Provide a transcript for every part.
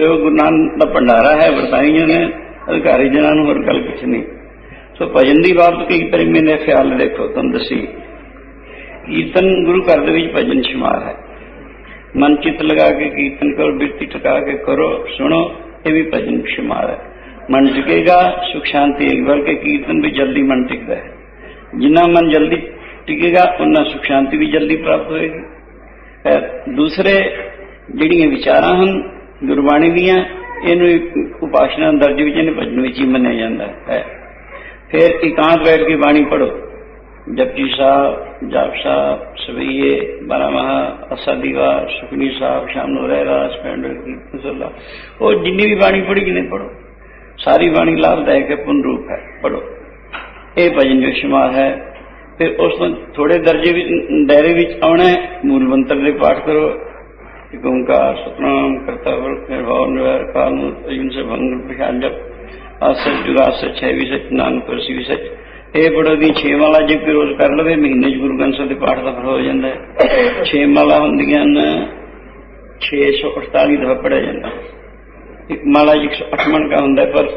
ਜੋ ਗੁਰੂ ਨਾਨਕ ਦਾ ਭੰਡਾਰਾ ਹੈ, ਵਰਤਾਈਆਂ ਨੇ, ਅਧਿਕਾਰੀ ਜਨਾਂ ਨੂੰ ਹੋਰ ਗੱਲ ਕੁਛ ਨਹੀਂ। ਸੋ ਭਜਨ ਦੀ ਬਾਬਤ ਕਈ ਪਰਿਮੇ ਨੇ ਖਿਆਲ ਦੇਖੋ, ਤੁਹਾਨੂੰ ਦੱਸੀ। ਕੀਰਤਨ ਗੁਰੂ ਘਰ ਦੇ ਵਿੱਚ ਭਜਨ ਸ਼ਮਾਰ ਹੈ। ਮਨ ਚਿੱਤ ਲਗਾ ਕੇ ਕੀਰਤਨ ਕਰੋ, ਬਿਰਤੀ ਟਿਕਾ ਕੇ ਕਰੋ, ਸੁਣੋ, ਇਹ ਵੀ ਭਜਨ ਸ਼ਮਾਰ ਹੈ। ਮਨ ਟਿਕੇਗਾ ਸੁਖ ਸ਼ਾਂਤੀ ਇੱਕ ਵਾਰ ਕੇ ਕੀਰਤਨ ਵੀ ਜਲਦੀ ਮਨ ਟਿਕਦਾ ਹੈ। ਜਿੰਨਾ ਮਨ ਜਲਦੀ ਟਿਕੇਗਾ ਉਹਨਾਂ ਸੁਖ ਸ਼ਾਂਤੀ ਵੀ ਜਲਦੀ ਪ੍ਰਾਪਤ ਹੋਏਗੀ। ਦੂਸਰੇ ਜਿਹੜੀਆਂ ਵਿਚਾਰਾਂ ਹਨ ਗੁਰਬਾਣੀ ਦੀਆਂ ਇਹਨੂੰ ਇੱਕ ਉਪਾਸ਼ਨਾ ਦਰਜ ਵਿੱਚ ਇਹਨੇ ਭਜਨ ਵਿੱਚ ਹੀ ਮੰਨਿਆ ਜਾਂਦਾ ਹੈ। ਫਿਰ ਇਕਾਂਤ ਬੈਠ ਕੇ ਬਾਣੀ ਪੜੋ ਜਪਜੀ ਸਾਹਿਬ, ਜਾਪ ਸਾਹਿਬ, ਸਵਈਏ, ਬਾਰਾਮਹਾ ਅਸਾਦੀਵਾ ਸੁਖਨੀ ਸਾਹਿਬ ਸ਼ਾਮ ਨੂੰ ਰਹਿਰਾਸ ਪਿੰਡ ਕੀਰਤਨ ਸੱਲਾ ਉਹ ਜਿੰਨੀ ਵੀ ਬਾਣੀ ਪੜੀ ਕਿਨੇ ਪੜੋ ਸਾਰੀ ਬਾਣੀ ਲਾਭਦਾਇਕ ਹੈ, ਪੁੰਨ ਰੂਪ ਹੈ ਪੜੋ ਇਹ ਭਜਨ ਜੋ ਸ਼ਮਾਰ ਹੈ, ਫਿਰ ਉਸ ਤੋਂ ਥੋੜੇ ਦਰਜੇ ਵਿੱਚ ਦਾਇਰੇ ਵਿੱਚ ਆਉਣਾ ਹੈ, ਮੂਲ ਮੰਤਰ ਦੇ ਪਾਠ ਕਰੋ। ਇੱਕ ਓੰਕਾਰ ਸਤਨਾਮ ਕਰਤਾ ਵਰਤ ਨਿਰਭਉ ਨਿਰਵੈਰ ਕਾਲ ਮੂਰਤ ਅਜੂਨ ਸੇ ਭੰਗ ਪਛਾਨ ਜਪ ਆਸਰ ਜੁਗਾ ਸੱਚ ਹੈ ਵੀ ਸੱਚ ਨਾਨਕ ਇਹ ਪੜੋ ਦੀ ਛੇ ਮਾਲਾ ਜੇ ਕੋਈ ਰੋਜ਼ ਕਰ ਲਵੇ ਮਹੀਨੇ ਚ ਗੁਰੂ ਗ੍ਰੰਥ ਸਾਹਿਬ ਦੇ ਪਾਠ ਦਾ ਫਲ ਹੋ ਜਾਂਦਾ ਹੈ। ਛੇ ਮਾਲਾ ਹੁੰਦੀਆਂ ਨੇ 648 ਦਫਾ ਪੜਿਆ ਜਾਂਦਾ। ਇੱਕ ਮਾਲਾ ਜੀ 108 ਮਣ ਕਾ ਹੁੰਦਾ ਪਰ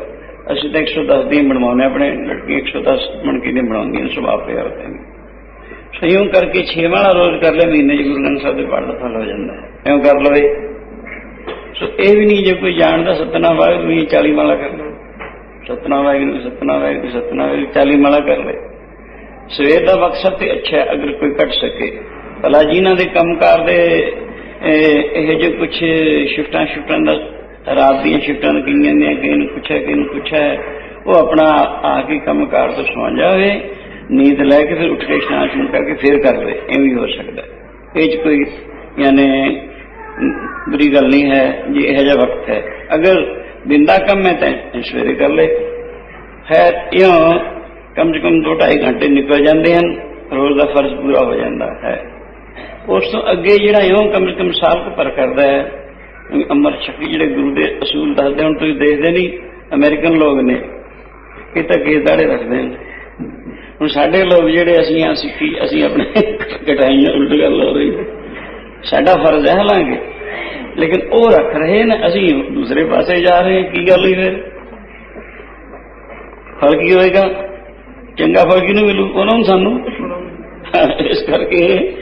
ਅਸੀਂ ਤਾਂ 110 ਦੀ ਬਣਵਾਉਂਦੇ ਹਾਂ, ਆਪਣੇ ਲੜਕੀ 110 ਮਣ ਕੀ ਦੀ ਬਣਾਉਂਦੀਆਂ ਨੇ ਸੁਭਾਅ ਪਿਆਰ ਤੇ ਸੰਯੋਗ ਕਰਕੇ ਛੇ ਮਾਲਾ ਰੋਜ਼ ਕਰ ਲੈ ਮਹੀਨੇ ਚ ਗੁਰੂ ਗ੍ਰੰਥ ਸਾਹਿਬ ਦੇ ਪਾਠ ਦਾ ਫਲ ਹੋ ਜਾਂਦਾ। ਐਂ ਕਰ ਲਵੇ। ਸੋ ਇਹ ਵੀ ਨਹੀਂ ਜੇ ਕੋਈ ਜਾਣਦਾ ਸਤਨਾਮ ਵਾਹਿਗੁਰੂ ਜੀ 40 ਮਾਲਾ ਕਰ ਲਵੇ। ਸਤਨਾਮ ਵਾਹਿਗੁਰੂ ਸਤਨਾਮ ਵਾਹਿਗੁਰੂ ਸਤਨਾਮ ਵਾਹਿਗੁਰੂ 40 ਵਾਲਾ ਕਰ ਲੈ ਸਵੇਰ ਦਾ ਮਕਸਦ ਤੇ ਅੱਛਾ ਅਗਰ ਕੋਈ ਕੱਟ ਸਕੇ। ਭਲਾ ਜਿਨ੍ਹਾਂ ਦੇ ਕੰਮਕਾਰ ਦੇ, ਇਹ ਇਹ ਜੋ ਕੁਝ ਸ਼ਿਫਟਾਂ ਸ਼ਿਫਟਾਂ ਦਾ, ਰਾਤ ਦੀਆਂ ਸ਼ਿਫਟਾਂ ਨੇ ਕਈਆਂ ਨੇ, ਕਿਸੇ ਨੂੰ ਪੁੱਛਿਆ, ਕਿਸੇ ਨੂੰ ਪੁੱਛਿਆ ਉਹ ਆਪਣਾ ਆ ਕੇ ਕੰਮਕਾਰ ਤੋਂ ਸੌਂ ਜਾਵੇ। ਨੀਂਦ ਲੈ ਕੇ ਫਿਰ ਉੱਠ ਕੇ ਇਸ਼ਨਾਨ ਸ਼ੁਰੂ ਕਰਕੇ ਫਿਰ ਕਰ ਲਵੇ ਇਹ ਵੀ ਹੋ ਸਕਦਾ। ਇਹ ਚ ਕੋਈ ਯਾਨੀ ਬੁਰੀ ਗੱਲ ਨਹੀਂ ਹੈ ਜੇ ਇਹ ਜਿਹਾ ਵਕਤ ਹੈ। ਅਗਰ ਬਿੰਦਾ ਕੰਮ ਹੈ ਤਾਂ ਸਵੇਰੇ ਕਰ ਲੈ ਹੈ ਇਉਂ ਕਮ ਸੇ ਕਮ 2.5 ਘੰਟੇ ਨਿਕਲ ਜਾਂਦੇ ਹਨ, ਰੋਜ਼ ਦਾ ਫਰਜ਼ ਪੂਰਾ ਹੋ ਜਾਂਦਾ ਹੈ। ਉਸ ਤੋਂ ਅੱਗੇ ਜਿਹੜਾ ਇਉਂ ਕਮ ਸੇ ਕਮ ਸਾਲ ਕੁ ਪਰ ਕਰਦਾ ਹੈ ਅਮਰ ਸ਼ਕਤੀ ਜਿਹੜੇ ਗੁਰੂ ਦੇ ਅਸੂਲ ਦੱਸਦੇ ਹੁਣ ਤੁਸੀਂ ਦੇਖਦੇ ਨਹੀਂ, ਅਮਰੀਕਨ ਲੋਕ ਨੇ, ਇਹ ਤਾਂ ਕੇਸ ਦਾੜੇ ਰੱਖਦੇ ਨੇ ਹੁਣ ਸਾਡੇ ਲੋਕ ਜਿਹੜੇ ਅਸੀਂ ਆ ਸਿੱਖੀ, ਅਸੀਂ ਆਪਣੇ ਕਟਾਈਆਂ ਉਲਟ ਗੱਲ ਹੋ ਰਹੀ ਸਾਡਾ ਫਰਜ਼ ਹੈ ਹਾਲਾਂਕਿ, ਲੇਕਿਨ ਉਹ ਰੱਖ ਰਹੇ ਨੇ, ਅਸੀਂ ਦੂਸਰੇ ਪਾਸੇ ਜਾ ਰਹੇ ਹਾਂ, ਕੀ ਗੱਲ ਹੋਈ ਫਿਰ ਫਲ ਕੀ ਹੋਏਗਾ? ਚੰਗਾ ਫਲ ਕਿਹਨੂੰ ਮਿਲੂ? ਉਹਨਾਂ ਨੂੰ ਸਾਨੂੰ। ਇਸ ਕਰਕੇ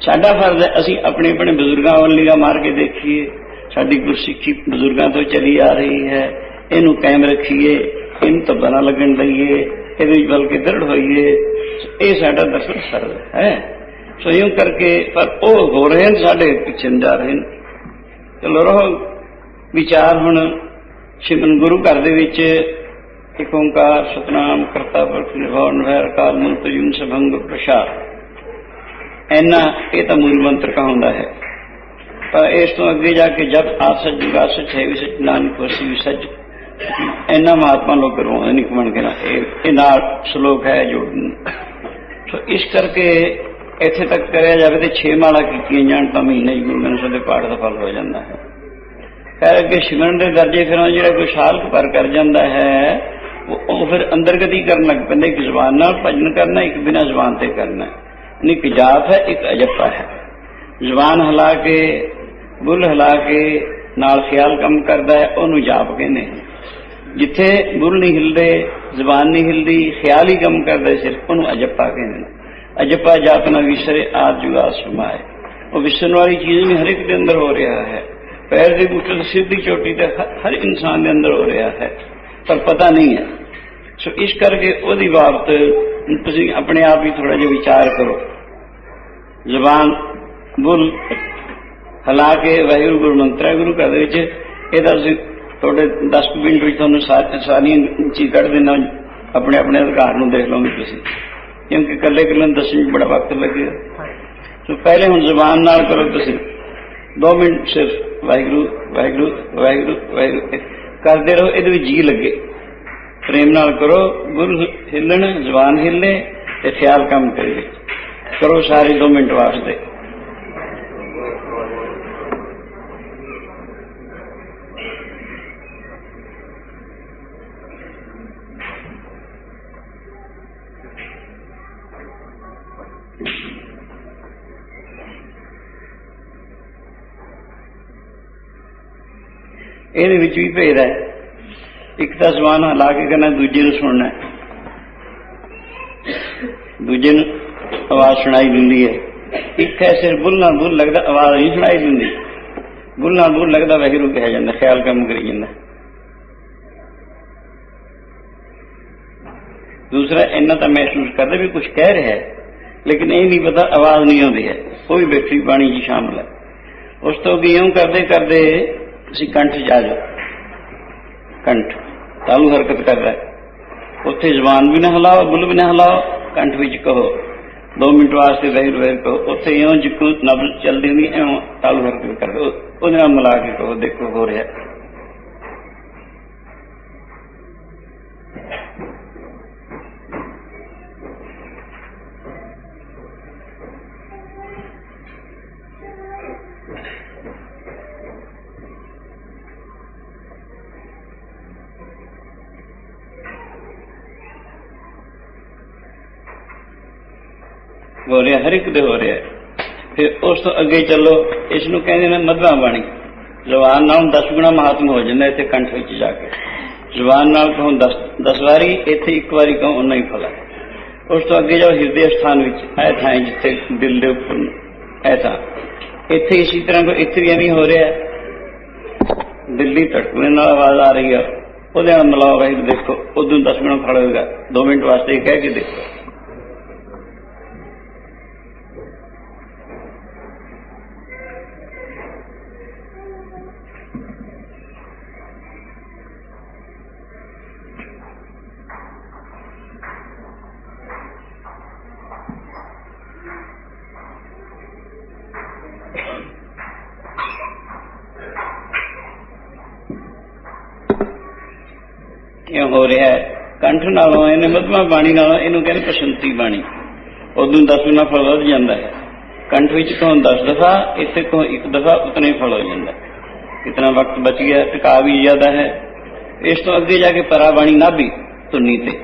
ਸਾਡਾ ਫਰਜ਼ ਹੈ, ਅਸੀਂ ਆਪਣੇ ਆਪਣੇ ਬਜ਼ੁਰਗਾਂ ਵੱਲ ਨਿਗਾਹ ਮਾਰ ਕੇ ਦੇਖੀਏ। ਸਾਡੀ ਗੁਰਸਿੱਖੀ ਬਜ਼ੁਰਗਾਂ ਤੋਂ ਚਲੀ ਆ ਰਹੀ ਹੈ। ਇਹਨੂੰ ਕਾਇਮ ਰੱਖੀਏ, ਇਹਨੂੰ ਤਾਂ ਬਣਾ ਲੱਗਣ ਦਈਏ। ਇਹਦੇ ਵਿੱਚ ਬਲਕਿ ਦ੍ਰਿੜ ਹੋਈਏ ਇਹ ਸਾਡਾ ਦਰਸ਼ਨ ਫਰਜ਼ ਹੈ। ਸੋ ਇਉਂ ਕਰਕੇ ਪਰ ਉਹ ਹੋ ਰਹੇ ਨੇ ਸਾਡੇ ਪਿੱਛੇ ਨੂੰ ਜਾ ਰਹੇ ਨੇ ਚਲੋ ਰਹੋ। ਵਿਚਾਰ ਹੁਣ ਸ਼ਿਵਨ ਗੁਰੂ ਘਰ ਦੇ ਵਿੱਚ ਇੱਕ ਓੰਕਾਰ, ਸਤਨਾਮ, ਕਰਤਾ ਪੁਰਖ ਨਿਭਾਉ ਨਿਰਵੈਰ ਕਾਲ ਮੂਰਤ ਜੁਨ ਸਭੰਗ, ਪ੍ਰਸ਼ਾਦ। ਐਨਾ ਇਹ ਤਾਂ ਮੂਲ ਮੰਤਰ ਕਹਾਉਂਦਾ ਹੈ। ਪਰ ਇਸ ਤੋਂ ਅੱਗੇ ਜਾ ਕੇ ਜਦ ਆਪ ਸੱਚ ਜੁਗਾ ਸੱਚ ਹੈ ਵੀ ਸੱਚ, ਨਾਨਕ ਵਸੀ ਵੀ ਸੱਚ ਇੰਨਾ ਮਹਾਤਮਾ ਲੋਕ ਰੋਂਦੇ ਨਹੀਂ ਕਮਣ ਕੇ ਨਾ। ਇਹ ਨਾਲ ਸ਼ਲੋਕ ਹੈ ਜੋ ਸੋ ਇਸ ਕਰਕੇ ਇੱਥੇ ਤੱਕ ਕਰਿਆ ਜਾਵੇ ਤੇ 6 ਮਾਲਾ ਕੀਤੀਆਂ ਜਾਣ ਤਾਂ ਮਹੀਨੇ ਹੀ ਗੁਰੂ ਗ੍ਰੰਥ ਸਾਹਿਬ ਦੇ ਪਾਠ ਦਾ ਫਲ ਹੋ ਜਾਂਦਾ ਹੈ। ਖੈਰ ਅੱਗੇ ਸਿਮਰਨ ਦੇ ਦਰਜੇ ਫਿਰ ਉਹ ਜਿਹੜਾ ਕੋਈ ਸਾਲ ਕੁ ਪਰ ਕਰ ਜਾਂਦਾ ਹੈ, ਉਹ ਉਹ ਫਿਰ ਅੰਦਰਗਤੀ ਕਰਨ ਲੱਗ ਪੈਂਦੇ, ਇੱਕ ਜ਼ੁਬਾਨ ਨਾਲ ਭਜਨ ਕਰਨਾ, ਇੱਕ ਬਿਨਾਂ ਜ਼ੁਬਾਨ ਤੇ ਕਰਨਾ ਨਹੀਂ, ਇੱਕ ਜਾਪ ਹੈ, ਇੱਕ ਅਜੱਪਾ ਹੈ। ਜ਼ੁਬਾਨ ਹਿਲਾ ਕੇ, ਬੁੱਲ ਹਿਲਾ ਕੇ ਨਾਲ ਖਿਆਲ ਕੰਮ ਕਰਦਾ ਹੈ, ਉਹਨੂੰ ਜਾਪ ਕਹਿੰਦੇ ਜਿੱਥੇ ਬੁੱਲ ਨਹੀਂ ਹਿਲਦੇ, ਜ਼ਬਾਨ ਨਹੀਂ ਹਿਲਦੀ, ਖਿਆਲ ਹੀ ਕੰਮ ਕਰਦਾ, ਸਿਰਫ ਉਹਨੂੰ ਅਜੱਪਾ ਕਹਿੰਦੇ ਨੇ। ਅਜੱਪਾ ਜਾਪ ਨਾ ਵਿਸਰੇ ਆਦ ਜੁਗਾ ਸਮਾਏ ਉਹ ਵਿਸਰਨ ਵਾਲੀ ਚੀਜ਼ ਵੀ ਹਰ ਇੱਕ ਦੇ ਅੰਦਰ ਹੋ ਰਿਹਾ ਹੈ। ਪੈਰ ਦੀ ਬੂਟੇ ਤੋਂ ਚੋਟੀ ਤੇ ਹਰ ਇਨਸਾਨ ਦੇ ਅੰਦਰ ਹੋ ਰਿਹਾ ਹੈ। ਪਰ ਪਤਾ ਨਹੀਂ ਹੈ। ਸੋ ਇਸ ਕਰਕੇ ਉਹਦੀ ਬਾਬਤ ਤੁਸੀਂ ਆਪਣੇ ਆਪ ਹੀ ਥੋੜਾ ਜਿਹਾ ਵਿਚਾਰ ਕਰੋ। ਜ਼ਬਾਨ ਬੁਲ ਹਲਾ ਕੇ ਵਾਹਿਗੁਰੂ ਗੁਰੂ ਮੰਤਰ ਹੈ, ਗੁਰੂ ਘਰ ਦੇ ਵਿੱਚ ਇਹਦਾ ਤੁਸੀਂ ਤੁਹਾਡੇ 10 ਕੁ ਮਿੰਟ ਵਿੱਚ ਤੁਹਾਨੂੰ ਸਾਰੀਆਂ ਚੀਜ਼ ਕੱਢ ਦੇਣਾ ਆਪਣੇ ਆਪਣੇ ਅਧਿਕਾਰ ਨੂੰ ਦੇਖ ਲਓਗੇ ਤੁਸੀਂ। ਕਿਉਂਕਿ ਇਕੱਲੇ ਇਕੱਲੇ ਦੱਸਣ 'ਚ ਬੜਾ ਵਕਤ ਲੱਗੇਗਾ। ਸੋ ਪਹਿਲੇ ਹੁਣ ਜ਼ੁਬਾਨ ਨਾਲ ਕਰੋ ਤੁਸੀਂ। 2 ਮਿੰਟ ਸਿਰਫ। ਵਾਹਿਗੁਰੂ ਵਾਹਿਗੁਰੂ ਵਾਹਿਗੁਰੂ ਵਾਹਿਗੁਰੂ। ਕਰਦੇ ਰਹੋ ਇਹਦੇ ਵਿੱਚ ਜੀ ਲੱਗੇ। ਪ੍ਰੇਮ ਨਾਲ ਕਰੋ ਗੁਰੂ ਹਿੱਲਣ ਜ਼ੁਬਾਨ ਹਿੱਲੇ ਤੇ ਖਿਆਲ ਕੰਮ ਕਰੇ ਕਰੋ ਸਾਰੇ 2 ਮਿੰਟ ਵਾਸਤੇ। ਇਹਦੇ ਵਿੱਚ ਵੀ ਭੇਦ ਹੈ। ਇੱਕ ਤਾਂ ਜ਼ੁਬਾਨ ਹਲਾ ਕੇ ਕਰਨਾ ਦੂਜੇ ਨੂੰ ਸੁਣਨਾ ਦੂਜੇ ਨੂੰ ਆਵਾਜ਼ ਸੁਣਾਈ ਦਿੰਦੀ ਹੈ। ਇੱਕ ਹੈ ਸਿਰ ਬੁੱਲਣਾ ਬੁੱਲ ਲੱਗਦਾ, ਆਵਾਜ਼ ਨਹੀਂ ਸੁਣਾਈ ਦਿੰਦੀ। ਬੁੱਲਣਾ ਬੁੱਲ ਲੱਗਦਾ ਵਹਿਰੂ ਕਿਹਾ ਜਾਂਦਾ, ਖਿਆਲ ਕੰਮ ਕਰੀ ਜਾਂਦਾ। ਦੂਸਰਾ, ਇੰਨਾ ਤਾਂ ਮਹਿਸੂਸ ਕਰਦਾ ਵੀ ਕੁਝ ਕਹਿ ਰਿਹਾ ਹੈ, ਲੇਕਿਨ ਇਹ ਨਹੀਂ ਪਤਾ ਆਵਾਜ਼ ਨਹੀਂ ਆਉਂਦੀ ਹੈ। ਉਹ ਵੀ ਬੈਟਰੀ ਪਾਣੀ ਜੀ ਸ਼ਾਮਲ ਹੈ। ਉਸ ਤੋਂ ਗਿਉਂ ਕਰਦੇ ਕਰਦੇ ਤੁਸੀਂ ਕੰਠ 'ਚ ਜਾਓ। ਕੰਠ। ਤਾਲੂ ਹਰਕਤ ਕਰ ਰਿਹਾ ਹੈ। ਉੱਥੇ ਜ਼ਬਾਨ ਵੀ ਨਾ ਹਿਲਾਓ, ਬੁੱਲ ਵੀ ਨਾ ਹਿਲਾਓ, ਕੰਠ ਵਿੱਚ ਕਹੋ। 2 ਮਿੰਟ ਵਾਸਤੇ ਰਹਿ ਵਹਿਰ ਕਹੋ। ਉੱਥੇ ਇਉਂ ਜਿੱਕੂ ਨਬਜ਼ ਚੱਲਦੀ ਹੁੰਦੀ, ਇਉਂ ਤਾਲੂ ਹਰਕਤ ਕਰ ਉਹਦੇ ਨਾਲ ਮਿਲਾ ਕੇ ਕਹੋ, ਦੇਖੋ ਹੋ ਰਿਹਾ ਹੋ ਰਿਹਾ, ਹਰ ਇੱਕ ਦੇ ਹੋ ਰਿਹਾ। ਫਿਰ ਉਸ ਤੋਂ ਅੱਗੇ ਚੱਲੋ, ਇਸ ਨੂੰ ਕਹਿੰਦੇ ਨੇ ਮਧਵਾ ਬਾਣੀ। ਜ਼ੁਬਾਨ ਨਾਲ 10 ਗੁਣਾ ਮਹਾਤਮ ਹੋ ਜਾਂਦਾ ਇੱਥੇ ਕੰਠ ਵਿੱਚ ਜਾ ਕੇ। ਜ਼ੁਬਾਨ ਨਾਲ ਕਹੋ 10 10 ਵਾਰੀ, ਇੱਥੇ ਇੱਕ ਵਾਰੀ ਕਹੋ ਉਨਾ ਹੀ ਫਲਾ ਉਸ ਤੋਂ ਅੱਗੇ ਜਾਓ ਹਿਰਦੇ ਸਥਾਨ ਵਿੱਚ, ਇਹ ਥਾਂ ਜਿੱਥੇ ਦਿਲ ਦੇ ਉੱਪਰ ਇਹ ਥਾਂ। ਇੱਥੇ ਇਸੇ ਤਰ੍ਹਾਂ ਕੋ ਇੱਥੇ ਵੀ ਹੋ ਰਿਹਾ। ਦਿੱਲੀ ਧੜਕਣ ਨਾਲ ਆਵਾਜ਼ ਆ ਰਹੀ ਹੈ ਉਹਦੇ ਨਾਲ ਮਿਲਾਓ ਭਾਈ ਦੇਖੋ, ਉਦੋਂ 10 ਗੁਣਾ ਫਲ ਹੋਏਗਾ। 2 ਮਿੰਟ ਵਾਸਤੇ ਕਹਿ ਕੇ ਦੇਖੋ। ਕਿਉਂ ਹੋ ਰਿਹਾ ਹੈ? ਕੰਠ ਨਾਲੋਂ ਇਹਨੇ ਮਧਮਾ ਬਾਣੀ ਨਾਲੋਂ ਇਹਨੂੰ ਕਹਿੰਦੇ ਪ੍ਰਸ਼ੰਤੀ ਬਾਣੀ। ਉਦੋਂ 10 ਗੁਣਾ ਫਲ ਵੱਧ ਜਾਂਦਾ ਹੈ। ਕੰਠ ਵਿੱਚ ਕਹੋ 10 ਦਫਾ ਇੱਥੇ ਤੋਂ ਇੱਕ ਦਫਾ ਉਤਨੇ ਫਲ ਹੋ ਜਾਂਦਾ ਕਿਤਨਾ ਵਕਤ ਬਚ ਗਿਆ ਟਿਕਾ ਵੀ ਜ਼ਿਆਦਾ ਹੈ। ਇਸ ਤੋਂ ਅੱਗੇ ਜਾ ਕੇ ਪਰਾ ਬਾਣੀ ਨਾਭੀ ਧੁਨੀ ਤੇ।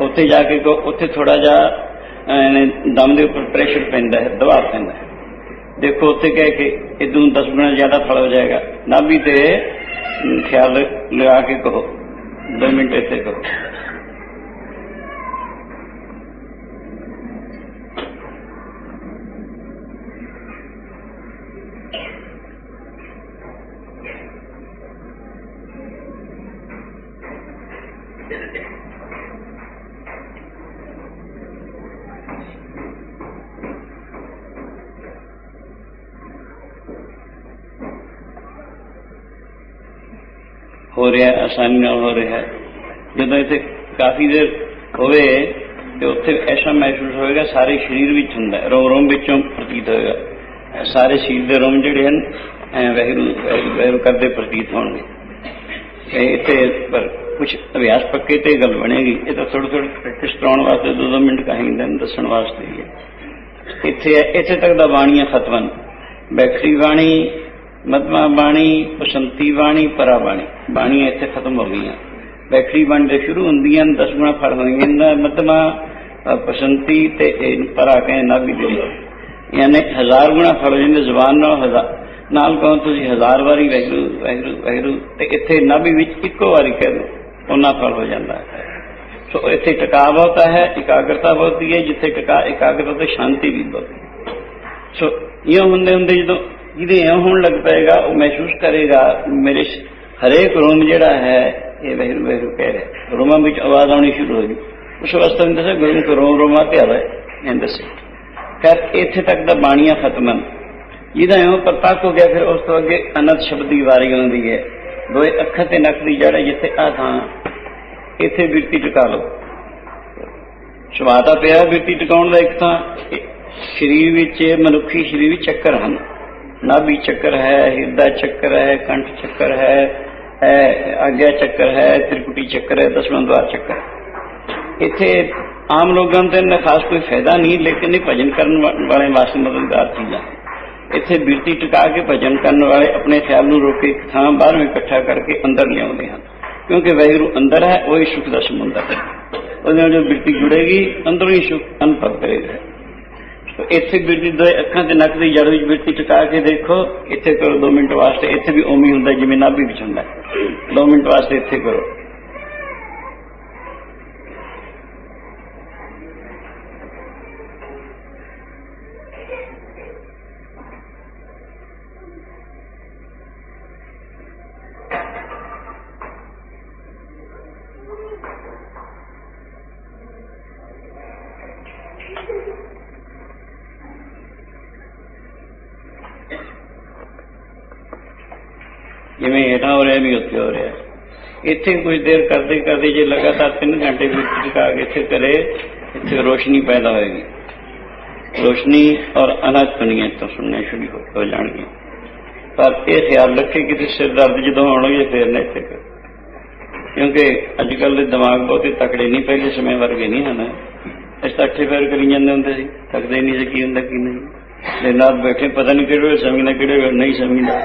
ਉੱਥੇ ਜਾ ਕੇ ਕਹੋ ਉੱਥੇ ਥੋੜਾ ਜਿਹਾ ਅਹ, ਦਮ ਦੇ ਉੱਪਰ ਪ੍ਰੈਸ਼ਰ ਪੈਂਦਾ ਹੈ ਦਬਾਅ ਪੈਂਦਾ ਹੈ। ਦੇਖੋ ਉੱਥੇ ਕਹਿ ਕੇ ਇਦੋਂ 10 ਗੁਣਾ ਜ਼ਿਆਦਾ ਫਲ ਹੋ ਜਾਏਗਾ। ਨਾਭੀ ਤੇ ਖਿਆਲ ਲਗਾ ਕੇ ਕਹੋ। ਦੋ ਮਿੰਟ ਇੱਥੇ ਕਰੋ। ਹੋ ਰਿਹਾ, ਆਸਾਨੀ ਨਾਲ ਹੋ ਰਿਹਾ। ਜਦੋਂ ਇੱਥੇ ਕਾਫੀ ਦੇਰ ਹੋਵੇ ਤੇ ਉੱਥੇ ਐਸਾ ਮਹਿਸੂਸ ਹੋਏਗਾ ਸਾਰੇ ਸਰੀਰ ਵਿੱਚ ਹੁੰਦਾ ਹੈ ਰੋਮ ਰੋਮ ਵਿੱਚੋਂ ਪ੍ਰਤੀਤ ਹੋਏਗਾ। ਸਾਰੇ ਸਰੀਰ ਦੇ ਰੋਮ ਜਿਹੜੇ ਹਨ, ਐ ਵਹਿਰੂ, ਵਹਿਰੂ- ਕਰਦੇ ਪ੍ਰਤੀਤ ਹੋਣਗੇ। ਇੱਥੇ ਪਰ ਕੁਝ ਅਭਿਆਸ ਪੱਕੇ ਤੇ ਗੱਲ ਬਣੇਗੀ। ਇਹ ਤਾਂ ਥੋੜੀ ਥੋੜੀ ਪ੍ਰੈਕਟਿਸ ਕਰਾਉਣ ਵਾਸਤੇ ਦੋ ਦੋ ਮਿੰਟ ਕਹਾਂਗੇ ਦੱਸਣ ਵਾਸਤੇ ਹੀ ਹੈ। ਇੱਥੇ ਇੱਥੇ ਤੱਕ ਦਾ ਬਾਣੀਆਂ ਖਤਮਨ ਬੈਠਰੀ ਬਾਣੀ ਮਧਮਾ ਬਾਣੀ, ਬਸੰਤੀ ਬਾਣੀ, ਪਰਾ ਬਾਣੀ। ਬਾਣੀਆਂ ਇੱਥੇ ਖਤਮ ਹੋ ਗਈਆਂ। ਬੈਠੀ ਬਾਣੀ ਦੇ ਸ਼ੁਰੂ ਹੁੰਦੀਆਂ 10 ਗੁਣਾ ਫਲ ਹੋਈਆਂ ਨੇ। ਮਧਮਾ ਬਸੰਤੀ ਤੇ ਇਹ ਪਰਾ ਕਹੇ ਨਾਭੀ ਦੇ ਯਾਨੀ ਹਜ਼ਾਰ ਗੁਣਾ ਫੜ ਹੋ ਜਾਂਦੇ ਜ਼ੁਬਾਨ ਨਾਲ ਹਜ਼ਾਰ ਨਾਲ ਕਹੋ ਤੁਸੀਂ ਹਜ਼ਾਰ ਵਾਰੀ ਵੈਗਰੂ ਵੈਗਰੂ ਵੈਗਰੂ ਤੇ ਇੱਥੇ ਨਾਭੀ ਵਿੱਚ ਇੱਕੋ ਵਾਰੀ ਕਹਿ ਦੋ ਉਹਨਾਂ ਫਲ ਹੋ ਜਾਂਦਾ ਹੈ। ਸੋ ਇੱਥੇ ਟਿਕਾਅ ਬਹੁਤਾ ਹੈ, ਇਕਾਗਰਤਾ ਬਹੁਤੀ ਹੈ, ਜਿੱਥੇ ਟਿਕਾ ਇਕਾਗਰਤਾ ਤੇ ਸ਼ਾਂਤੀ ਵੀ ਬਹੁਤੀ ਸੋ ਇਹ ਹੁੰਦੇ ਹੁੰਦੇ ਜਦੋਂ ਜਿਹਦੇ ਇਉਂ ਹੋਣ ਲੱਗ ਪਏਗਾ, ਉਹ ਮਹਿਸੂਸ ਕਰੇਗਾ, ਮੇਰੇ ਹਰੇਕ ਰੋਮ ਜਿਹੜਾ ਹੈ, ਇਹ ਵਹਿਰੂ ਵਹਿਰੂ ਕਹਿ ਰਿਹਾ ਰੋਮਾਂ ਵਿੱਚ ਆਵਾਜ਼ ਆਉਣੀ ਸ਼ੁਰੂ ਹੋ ਗਈ। ਉਸ ਅਵਸਥਾ ਵਿੱਚ ਦੱਸਿਆ, ਗੁਰੂ ਕੋ ਰੋਮ ਰੋਮਾ ਤੇ ਇਹ ਦੱਸੇ ਖੈਰ ਇੱਥੇ ਤੱਕ ਦਾ ਬਾਣੀਆਂ ਖਤਮਨ ਜਿਹਦਾ ਇਹ ਪ੍ਰਤਾਪ ਹੋ ਗਿਆ, ਫਿਰ ਉਸ ਤੋਂ ਅੱਗੇ ਅਨੰਤ ਸ਼ਬਦ ਦੀ ਵਾਰੀ ਆਉਂਦੀ ਹੈ। ਦੋਏ ਅੱਖਾਂ ਤੇ ਨੱਕ ਦੀ ਜੜ ਜਿੱਥੇ ਆ ਥਾਂ, ਇੱਥੇ ਬਿਰਤੀ ਟਿਕਾ ਲਓ। ਸ਼ਵਾਤਾ ਪਿਆ ਬਿਰਤੀ ਟਿਕਾਉਣ ਦਾ ਇੱਕ ਤਾਂ ਸਰੀਰ ਵਿੱਚ ਮਨੁੱਖੀ ਸਰੀਰ ਵਿੱਚ ਚੱਕਰ ਹਨ। ਨਾਭੀ ਚੱਕਰ ਹੈ, ਹਿਰਦਾ ਚੱਕਰ ਹੈ, ਕੰਠ ਚੱਕਰ ਹੈ ਆਗਿਆ ਚੱਕਰ ਹੈ, ਤ੍ਰਿਕੁਟੀ ਚੱਕਰ ਹੈ ਦਸਵਾਂ ਦਵਾਰ ਚੱਕਰ ਇੱਥੇ ਆਮ ਲੋਕਾਂ ਤੇ ਇੰਨਾ ਖਾਸ ਕੋਈ ਫਾਇਦਾ ਨਹੀਂ, ਲੇਕਿਨ ਇਹ ਭਜਨ ਕਰਨ ਵਾਲੇ ਵਾਸਤੇ ਮਦਦਗਾਰ ਚੀਜ਼ਾਂ ਇੱਥੇ ਬਿਰਤੀ ਟਿਕਾ ਕੇ ਭਜਨ ਕਰਨ ਵਾਲੇ ਆਪਣੇ ਖਿਆਲ ਨੂੰ ਰੋਕ ਕੇ ਇੱਕ ਥਾਂ ਬਾਹਰ ਵਿੱਚ ਇਕੱਠਾ ਕਰਕੇ ਅੰਦਰ ਲਿਆਉਂਦੇ ਹਨ। ਕਿਉਂਕਿ ਵੈਗਰੂ ਅੰਦਰ ਹੈ, ਉਹ ਹੀ ਸੁਖ ਦਾ ਸਮੁੰਦਰ ਹੈ। ਉਹਦੇ ਨਾਲ ਜੋ ਬਿਰਤੀ ਜੁੜੇਗੀ, ਅੰਦਰੋਂ ਹੀ ਸੁਖ ਅਨੁਭਵ ਕਰੇਗਾ। ਇੱਥੇ ਬਿਰਤੀ ਦੋ ਅੱਖਾਂ ਤੇ ਨੱਕ ਦੀ ਜੜ ਵਿੱਚ ਬਿਰਤੀ ਟਿਕਾ ਕੇ ਦੇਖੋ, ਇੱਥੇ ਕਰੋ 2 ਮਿੰਟ ਵਾਸਤੇ, ਇੱਥੇ ਵੀ ਉਵੇਂ ਹੁੰਦਾ ਜਿਵੇਂ ਨਾਭੀ ਵਿੱਚ ਹੁੰਦਾ। 2 ਮਿੰਟ ਵਾਸਤੇ ਇੱਥੇ ਕਰੋ। ਜਿਵੇਂ ਹੇਠਾਂ ਹੋ ਰਿਹਾ, ਵੀ ਉੱਤੇ ਹੋ ਰਿਹਾ। ਇੱਥੇ ਕੁਝ ਦੇਰ ਕਰਦੇ ਕਰਦੇ ਜੇ ਲਗਾਤਾਰ 3 ਘੰਟੇ ਵਿੱਚ ਟਿਕਾ ਕੇ ਇੱਥੇ ਕਰੇ ਇੱਥੇ ਰੋਸ਼ਨੀ ਪੈਦਾ ਹੋਏਗੀ। ਰੋਸ਼ਨੀ ਔਰ ਅਨਾਜ ਦੁਨੀਆ ਤੋਂ ਸੁਣਨੇ ਸ਼ੁਰੂ ਹੋ- ਹੋ ਜਾਣਗੇ ਪਰ ਇਹ ਖਿਆਲ ਰੱਖੇ ਕਿ ਸਿਰ ਦਰਦ ਜਦੋਂ ਹੋਣਗੇ, ਫੇਰ ਨਾ ਇੱਥੇ ਕਰੋ। ਕਿਉਂਕਿ ਅੱਜ ਕੱਲ ਦੇ ਦਿਮਾਗ ਬਹੁਤੇ ਤਕੜੇ ਨਹੀਂ, ਪਹਿਲੇ ਸਮੇਂ ਵਰਗੇ ਨਹੀਂ ਹਨ। ਇਸ ਤਾਂ ਅੱਠੇ ਪੈਰ ਕਰੀ ਜਾਂਦੇ ਹੁੰਦੇ ਸੀ। ਤੱਕਦੇ ਨਹੀਂ ਸੀ, ਕੀ ਹੁੰਦਾ, ਕੀ ਨਹੀਂ। ਦੇ ਨਾਲ ਬੈਠੇ, ਪਤਾ ਨਹੀਂ ਕਿਹੜੇ ਵੇਲੇ ਸਮਝਣਾ, ਕਿਹੜੇ ਵੇਲੇ ਨਹੀਂ ਸਮਝਣਾ।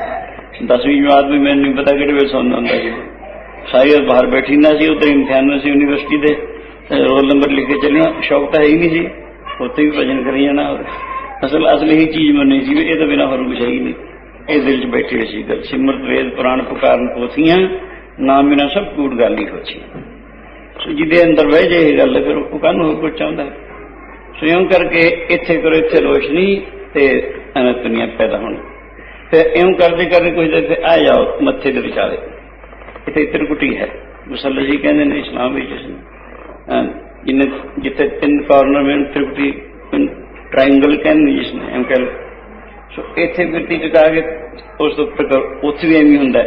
ਦਸਵੀਂ ਜਮਾਤ ਵੀ ਮੈਨੂੰ ਨਹੀਂ ਪਤਾ ਕਿਹੜੇ ਵੇਲੇ ਸੌਂਦਾ ਹੁੰਦਾ ਸੀ। ਸਾਰੀ ਬਾਹਰ ਬੈਠੀ ਨਾ ਸੀ ਉਧਰ ਇਮਤਿਹਾਨ ਸੀ ਯੂਨੀਵਰਸਿਟੀ ਦੇ ਰੋਲ ਨੰਬਰ ਲਿਖ ਕੇ ਚੱਲਣਾ ਸ਼ੌਕ ਤਾਂ ਹੈ ਹੀ ਨਹੀਂ ਸੀ। ਉੱਥੇ ਵੀ ਭਜਨ ਕਰੀ ਜਾਣਾ ਔਰ ਅਸਲ ਅਸਲ ਹੀ ਚੀਜ਼ ਮੰਨੀ ਸੀ ਵੀ ਇਹ ਤਾਂ ਬਿਨਾਂ ਹੋਰ ਕੁਛ ਹੈ ਹੀ ਨਹੀਂ। ਇਹ ਦਿਲ 'ਚ ਬੈਠੀ ਹੋਈ ਸੀ ਗੱਲ। ਸਿਮਰਤ ਵੇਦ, ਪੁਰਾਣ ਪੁਕਾਰਨ ਪੋਥੀਆਂ, ਨਾਮ ਬਿਨਾਂ ਸਭ ਕੂੜ ਗੱਲ ਹੀ ਹੋਛੀ। ਸੋ ਜਿਹਦੇ ਅੰਦਰ ਬਹਿ ਜੇ ਇਹ ਗੱਲ, ਫਿਰ ਉਹ ਕਾਹਨੂੰ ਹੋਰ ਕੁਝ ਚਾਹੁੰਦਾ? ਸੋ ਇਉਂ ਕਰਕੇ ਇੱਥੇ ਕਰੋ, ਇੱਥੇ ਰੋਸ਼ਨੀ ਤੇ ਅਨੰਤ ਦੁਨੀਆ ਪੈਦਾ ਹੋਣੀ। ਫਿਰ ਇਉਂ ਕਰਦੇ ਕਰਦੇ ਕੁਝ ਦੇਰ ਫਿਰ ਆ ਜਾਓ ਮੱਥੇ ਦੇ ਵਿਚਾਲੇ। ਇੱਥੇ ਤਿਰਕੁਟੀ ਹੈ। ਮੁਸੱਲਾ ਜੀ ਕਹਿੰਦੇ ਨੇ ਇਸਲਾਮ ਵਿੱਚ ਇਸ ਜਿੰਨੇ ਜਿੱਥੇ ਤਿੰਨ ਕਾਰਨਰ ਵਿੱਚ ਤਿਰਕੁਟੀ ਟ੍ਰਾਇੰਗਲ ਕਹਿੰਦੇ ਜਿਸ ਨੇ, ਐਂ ਕਹਿ ਸੋ ਇੱਥੇ ਬਿਰਤੀ ਟਿਕਾ ਕੇ ਉਸ ਤੋਂ ਉੱਪਰ ਉੱਥੇ ਵੀ ਐਵੇਂ ਹੁੰਦਾ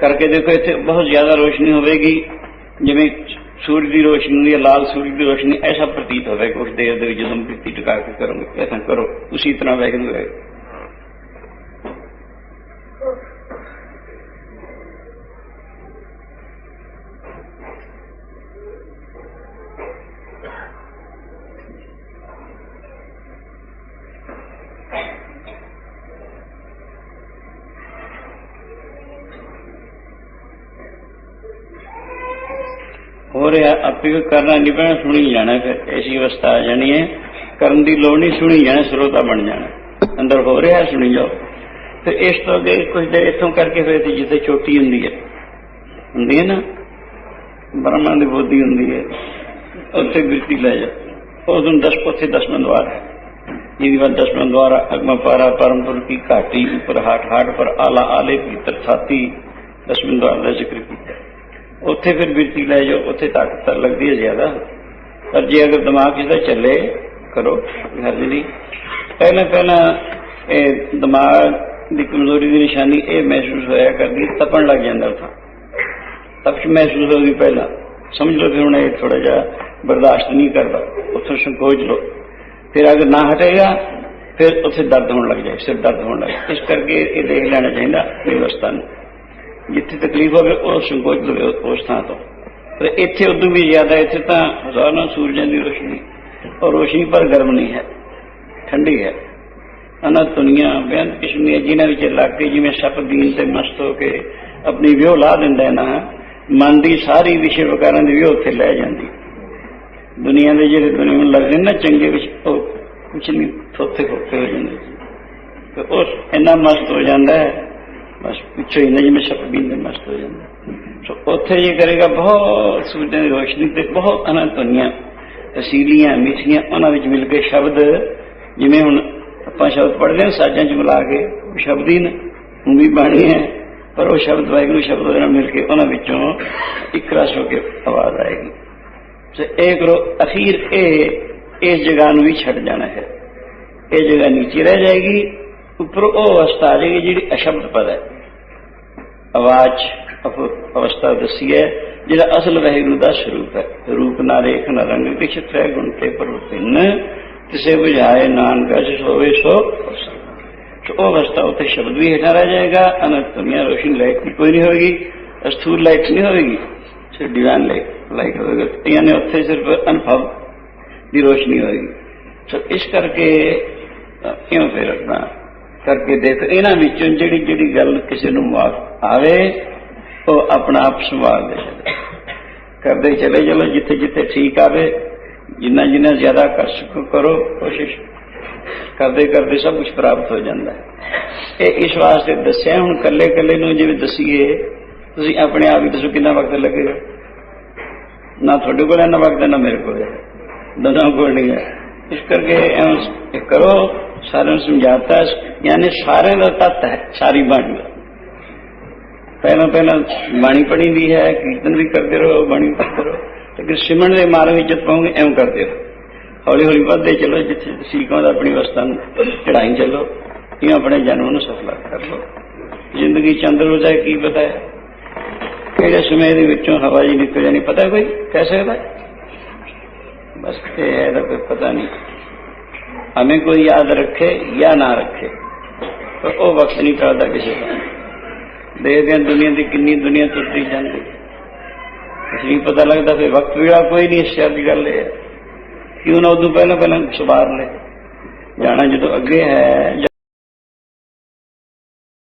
ਕਰਕੇ ਦੇਖੋ ਇੱਥੇ ਬਹੁਤ ਜ਼ਿਆਦਾ ਰੋਸ਼ਨੀ ਹੋਵੇਗੀ। ਜਿਵੇਂ ਸੂਰਜ ਦੀ ਰੋਸ਼ਨੀ ਹੁੰਦੀ ਲਾਲ ਸੂਰਜ ਦੀ ਰੋਸ਼ਨੀ, ਐਸਾ ਪ੍ਰਤੀਤ ਹੋਵੇਗਾ ਉਸ ਦੇਰ ਦੇ ਵਿੱਚ ਜਦੋਂ ਬਿਰਤੀ ਟਿਕਾ ਕੇ ਕਰੋਗੇ। ਐਸਾ ਕਰੋ। ਉਸੇ ਤਰ੍ਹਾਂ ਵੈਗਨ ਹੋਏਗਾ ਹੋ ਰਿਹਾ, ਆਪੇ ਕਰਨਾ ਨਹੀਂ ਪੈਣਾ, ਸੁਣੀ ਜਾਣਾ ਫਿਰ। ਐਸੀ ਅਵਸਥਾ ਆ ਜਾਣੀ ਹੈ। ਕਰਨ ਦੀ ਲੋੜ ਨਹੀਂ, ਸੁਣੀ ਜਾਣਾ, ਸਰੋਤਾ ਬਣ ਜਾਣਾ। ਅੰਦਰ ਹੋ ਰਿਹਾ, ਸੁਣੀ ਜਾਓ। ਫਿਰ ਇਸ ਤੋਂ ਅੱਗੇ ਕੁਝ ਦੇਰ ਇੱਥੋਂ ਕਰਕੇ ਫਿਰ ਜਿੱਥੇ ਚੋਟੀ ਹੁੰਦੀ ਹੈ। ਹੁੰਦੀ ਹੈ ਨਾ? ਬ੍ਰਹਮਾ ਦੀ ਬੋਧੀ ਹੁੰਦੀ ਹੈ। ਉੱਥੇ ਬਿਰਤੀ ਲੈ ਜਾ ਉਸ ਦਿਨ ਦਸ ਪੋਥੇ ਦਸਵੇਂ ਦਵਾਰ ਹੈ। ਜਿਹਦੀ ਵਾਰ ਦਸਵੇਂ ਦਵਾਰ ਅਗਮ ਪਾਰਾ, ਪਰਮਪੁਰ ਕੀ ਘਾਟੀ, ਉਪਰ ਹਾਟ ਹਾਟ ਪਰ ਆਲਾ ਆਲੇ ਭੀਤਰ ਛਾਤੀ ਦਸਵੇਂ ਦਵਾਰ ਦਾ ਜ਼ਿਕਰ ਕੀਤਾ। ਉੱਥੇ ਫਿਰ ਬਿਰਤੀ ਲੈ ਜਾਓ, ਉੱਥੇ ਤਾਕਤ ਲੱਗਦੀ ਹੈ ਜ਼ਿਆਦਾ। ਪਰ ਜੇ ਅਗਰ ਦਿਮਾਗ ਇਹਦਾ ਚੱਲੇ, ਕਰੋ ਹਰ ਨਹੀਂ। ਪਹਿਲਾਂ ਪਹਿਲਾਂ ਇਹ ਦਿਮਾਗ ਦੀ ਕਮਜ਼ੋਰੀ ਦੀ ਨਿਸ਼ਾਨੀ ਇਹ ਮਹਿਸੂਸ ਹੋਇਆ ਕਰਦੀ, ਤਪਣ ਲੱਗ ਜਾਂਦਾ ਉੱਥਾ। ਤਪਸ਼ ਮਹਿਸੂਸ ਹੋਗੀ ਪਹਿਲਾਂ। ਸਮਝ ਲਓ ਫਿਰ ਹੁਣ ਇਹ ਥੋੜਾ ਜਿਹਾ ਬਰਦਾਸ਼ਤ ਨਹੀਂ ਕਰਦਾ। ਉੱਥੋਂ ਸੰਕੋਚ ਲਓ। ਫਿਰ ਅਗਰ ਨਾ ਹਟੇਗਾ, ਫਿਰ ਉੱਥੇ ਦਰਦ ਹੋਣ ਲੱਗ ਜਾਏ, ਸਿਰ ਦਰਦ ਹੋਣ ਲੱਗ ਇਸ ਕਰਕੇ ਇਹ ਦੇਖ ਲੈਣਾ ਚਾਹੀਦਾ ਵਿਵਸਥਾ ਨੂੰ। ਜਿੱਥੇ ਤਕਲੀਫ ਹੋਵੇ, ਉਹ ਸੰਕੋਚ ਲਵੇ ਉਸ ਥਾਂ ਤੋਂ। ਪਰ ਇੱਥੇ ਉਦੋਂ ਵੀ ਜ਼ਿਆਦਾ, ਇੱਥੇ ਤਾਂ ਹਜ਼ਾਰਾਂ ਸੂਰਜਾਂ ਦੀ ਰੋਸ਼ਨੀ। ਔਰ ਰੋਸ਼ਨੀ ਪਰ ਗਰਮ ਨਹੀਂ ਹੈ, ਠੰਡੀ ਹੈ। ਅਨਾ ਦੁਨੀਆ ਬੇਅੰਤ ਕਿਸਮ ਦੀਆਂ ਜਿਨ੍ਹਾਂ ਵਿੱਚ ਲੱਗ ਕੇ ਜਿਵੇਂ ਸੱਪ ਦੀਨ ਤੇ ਮਸਤ ਹੋ ਕੇ ਆਪਣੀ ਵਿਉ ਲਾ ਦਿੰਦਾ ਨਾ, ਮਨ ਦੀ ਸਾਰੀ ਵਿਸ਼ੇ ਵਿਕਾਰਾਂ ਦੀ ਵਿਉ ਉੱਥੇ ਲੈ ਜਾਂਦੀ। ਦੁਨੀਆ ਦੇ ਜਿਹੜੇ ਦੁਨੀਆ ਨੂੰ ਲੱਗਦੇ ਨਾ ਚੰਗੇ ਵਿੱਚ, ਉਹ ਕੁਛ ਨਹੀਂ ਥੋਥੇ ਥੋਥੇ ਹੋ ਜਾਂਦੇ। ਤੇ ਉਸ, ਇੰਨਾ ਮਸਤ ਹੋ ਜਾਂਦਾ ਹੈ ਬਸ ਪਿੱਛੇ ਹੀ ਨਹੀਂ ਜਿਵੇਂ ਸੱਪ ਬੀਨ ਦੇ ਮਸਤ ਹੋ ਜਾਂਦਾ। ਸੋ ਉੱਥੇ ਇਹ ਕਰੇਗਾ, ਬਹੁਤ ਸੂਰਜਾਂ ਦੀ ਰੋਸ਼ਨੀ ਤੇ ਬਹੁਤ ਅਨੰਤ ਦੁਨੀਆ ਤਸੀਲੀਆਂ, ਮਿੱਠੀਆਂ, ਉਹਨਾਂ ਵਿੱਚ ਮਿਲ ਕੇ ਸ਼ਬਦ, ਜਿਵੇਂ ਹੁਣ ਆਪਾਂ ਸ਼ਬਦ ਪੜ੍ਹਦੇ ਹਾਂ, ਸਾਜ਼ਾਂ 'ਚ ਮਿਲਾ ਕੇ, ਉਹ ਸ਼ਬਦ ਹੀ ਨੇ ਉਹ ਵੀ ਬਾਣੀ ਹੈ, ਪਰ ਉਹ ਸ਼ਬਦ ਵਾਹਿਗੁਰੂ ਸ਼ਬਦ ਦੇ ਨਾਲ ਮਿਲ ਕੇ ਉਹਨਾਂ ਵਿੱਚੋਂ ਇੱਕ ਰਸ ਹੋ ਕੇ ਆਵਾਜ਼ ਆਏਗੀ। ਸੋ ਇਹ ਕਰੋ, ਅਖੀਰ ਇਹ, ਇਸ ਜਗ੍ਹਾ ਨੂੰ ਵੀ ਛੱਡ ਜਾਣਾ ਹੈ। ਇਹ ਜਗ੍ਹਾ ਨੀਚੇ ਰਹਿ ਜਾਏਗੀ ਉੱਪਰ ਉਹ ਅਵਸਥਾ ਆ ਜਾਏਗੀ ਜਿਹੜੀ ਅਸ਼ਬਦ ਪਦ ਹੈ ਆਵਾਜ਼ ਅਪ- ਅਵਸਥਾ ਦੱਸੀ ਹੈ ਜਿਹੜਾ ਅਸਲ ਵਾਹਿਗੁਰੂ ਦਾ ਸਰੂਪ ਹੈ ਰੂਪ ਨਾ ਰੇਖ ਨਾ ਰੰਗ ਕਿਛ ਤ੍ਰੈ ਗੁਣ ਤੇ ਪਰਵਤਿਨ ਤਿਸੇ ਬੁਝਾਏ ਨਾਨਕ ਅਸ ਹੋਵੇ ਸੋ ਪ੍ਰਸੰਨ। ਸੋ ਉਹ ਅਵਸਥਾ ਉੱਤੇ ਸ਼ਬਦ ਵੀ ਹੇਠਾਂ ਰਹਿ ਜਾਏਗਾ ਅਨੰਤ ਦੁਨੀਆ ਰੋਸ਼ਨੀ ਲਾਈਟ ਵੀ ਕੋਈ ਨਹੀਂ ਹੋਏਗੀ ਅਸਥੂਲ ਲਾਈਟ ਨਹੀਂ ਹੋਏਗੀ ਸਿਰ ਦੀਵਾਨ ਲਾਈਟ ਲਾਈਟ ਹੋਏਗਾ ਯਾਨੀ ਉੱਥੇ ਸਿਰਫ ਅਨੁਭਵ ਦੀ ਰੋਸ਼ਨੀ ਹੋਏਗੀ ਸੋ ਇਸ ਕਰਕੇ ਅ, ਕਿਉਂ ਫਿਰ ਆਪਣਾ ਕਰਕੇ ਦੇਖ, ਇਹਨਾਂ ਵਿੱਚੋਂ ਜਿਹੜੀ ਜਿਹੜੀ ਗੱਲ ਕਿਸੇ ਨੂੰ ਮਾਫ ਆਵੇ, ਉਹ ਆਪਣਾ ਆਪ ਸੰਭਾਲ ਦੇ ਕਰਦੇ ਚਲੇ ਚਲੋ, ਜਿੱਥੇ ਜਿੱਥੇ ਠੀਕ ਆਵੇ, ਜਿੰਨਾ ਜਿੰਨਾ ਜ਼ਿਆਦਾ ਕਰ ਕਰੋ, ਕੋਸ਼ਿਸ਼। ਕਰਦੇ ਕਰਦੇ ਸਭ ਕੁਝ ਪ੍ਰਾਪਤ ਹੋ ਜਾਂਦਾ। ਹੈ ਇਹ ਇਸ ਵਾਸਤੇ ਦੱਸਿਆ, ਹੁਣ ਕੱਲੇ ਕੱਲੇ ਨੂੰ ਜਿਵੇਂ ਦਸੀਏ, ਤੁਸੀਂ ਆਪਣੇ ਆਪ ਹੀ ਦੱਸੋ ਕਿੰਨਾ ਵਕਤ ਲੱਗੇਗਾ। ਨਾ ਤੁਹਾਡੇ ਕੋਲ ਇੰਨਾ ਵਕਤ ਹੈ ਨਾ ਮੇਰੇ ਕੋਲ। ਹੈ ਦੋਨਾਂ ਕੋਲ ਨਹੀਂ ਹੈ। ਇਸ ਕਰਕੇ ਕਰੋ, ਸਾਰਿਆਂ ਨੂੰ ਸਮਝਾਤਾ ਯਾਨੀ ਸਾਰਿਆਂ ਦਾ ਤਤ ਹੈ, ਸਾਰੀ ਬਾਣੀ ਪਹਿਲਾਂ ਪਹਿਲਾਂ ਬਾਣੀ ਪੜ੍ਹੀ ਦੀ ਹੈ, ਕੀਰਤਨ ਵੀ ਕਰਦੇ ਰਹੋ, ਬਾਣੀ ਪੜ੍ਹਦੇ ਰਹੋ। ਤੇ ਸਿਮਰਨ ਦੇ ਮਾਰਗ ਵਿੱਚ ਪਾਉਂਗੇ ਐਂ ਕਰਦੇ ਰਹੋ। ਹੌਲੀ ਹੌਲੀ ਵੱਧਦੇ ਚਲੋ, ਜਿੱਥੇ ਤੁਸੀਂ ਕਹੋ ਆਪਣੀ ਵਸਤਾਂ ਨੂੰ ਚੜਾਈ ਚੱਲੋ ਇਹ ਆਪਣੇ ਜਨਮ ਨੂੰ ਸਫਲ ਕਰ ਲਓ। ਜ਼ਿੰਦਗੀ ਚੰਦਰ ਹੋ ਜਾਏ ਕੀ ਪਤਾ ਹੈ? ਕਿਹੜੇ ਸਮੇਂ ਦੇ ਵਿੱਚੋਂ ਹਵਾ ਜੀ ਨਿਕਲ ਜਾਣੀ, ਪਤਾ ਕੋਈ? ਕਹਿ ਸਕਦਾ? ਬਸ ਤੇ ਇਹਦਾ ਕੋਈ ਪਤਾ ਨਹੀਂ। ਹਮੇ ਕੋਈ ਯਾਦ ਰੱਖੇ ਜਾਂ ਨਾ ਰੱਖੇ। ਪਰ ਉਹ ਵਕਤ ਨਹੀਂ ਕਰਦਾ ਕਿਸੇ ਦਾ। ਦੇਖਦੇ ਆ ਦੁਨੀਆ ਦੀ ਕਿੰਨੀ ਦੁਨੀਆ ਤੁਰਦੀ ਜਾਂਦੀ। ਅਸਲੀ ਪਤਾ ਲੱਗਦਾ ਫੇ ਵਕਤ ਵੀੜਾ ਕੋਈ ਨਹੀਂ ਇਸ ਦੀ ਗੱਲ ਇਹ ਕਿਉਂ ਨਾ ਉਦੋਂ ਪਹਿਲਾਂ ਪਹਿਲਾਂ ਸਵਾਰ ਲੈ ਜਾਣਾ ਜਦੋਂ ਅੱਗੇ ਹੈ